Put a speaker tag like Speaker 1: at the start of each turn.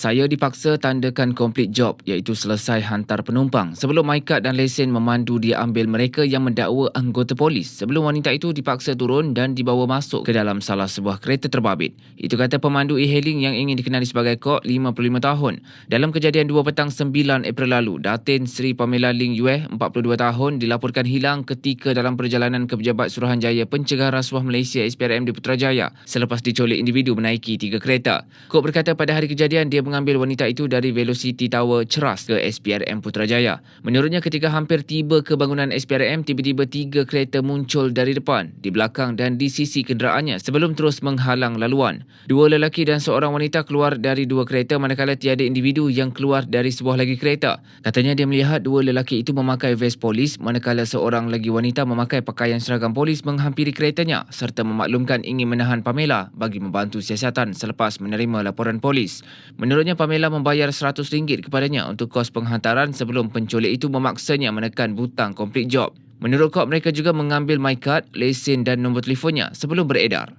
Speaker 1: Saya dipaksa tandakan complete job iaitu selesai hantar penumpang sebelum card dan lesen memandu diambil mereka yang mendakwa anggota polis. Sebelum wanita itu dipaksa turun dan dibawa masuk ke dalam salah sebuah kereta terbabit. Itu kata pemandu e-hailing yang ingin dikenali sebagai Kok 55 tahun. Dalam kejadian 2 petang 9 April lalu, Datin Sri Pamela Ling Yue 42 tahun dilaporkan hilang ketika dalam perjalanan ke Pejabat Suruhanjaya Pencegahan Rasuah Malaysia SPRM di Putrajaya selepas diculik individu menaiki tiga kereta. Kok berkata pada hari kejadian dia mengambil wanita itu dari Velocity Tower Ceras ke SPRM Putrajaya. Menurutnya ketika hampir tiba ke bangunan SPRM, tiba-tiba tiga kereta muncul dari depan, di belakang dan di sisi kenderaannya sebelum terus menghalang laluan. Dua lelaki dan seorang wanita keluar dari dua kereta manakala tiada individu yang keluar dari sebuah lagi kereta. Katanya dia melihat dua lelaki itu memakai vest polis manakala seorang lagi wanita memakai pakaian seragam polis menghampiri keretanya serta memaklumkan ingin menahan Pamela bagi membantu siasatan selepas menerima laporan polis. Menurutnya Pamela membayar RM100 kepadanya untuk kos penghantaran sebelum penculik itu memaksanya menekan butang complete job. Menurut Kop, mereka juga mengambil my card, lesen dan nombor telefonnya sebelum beredar.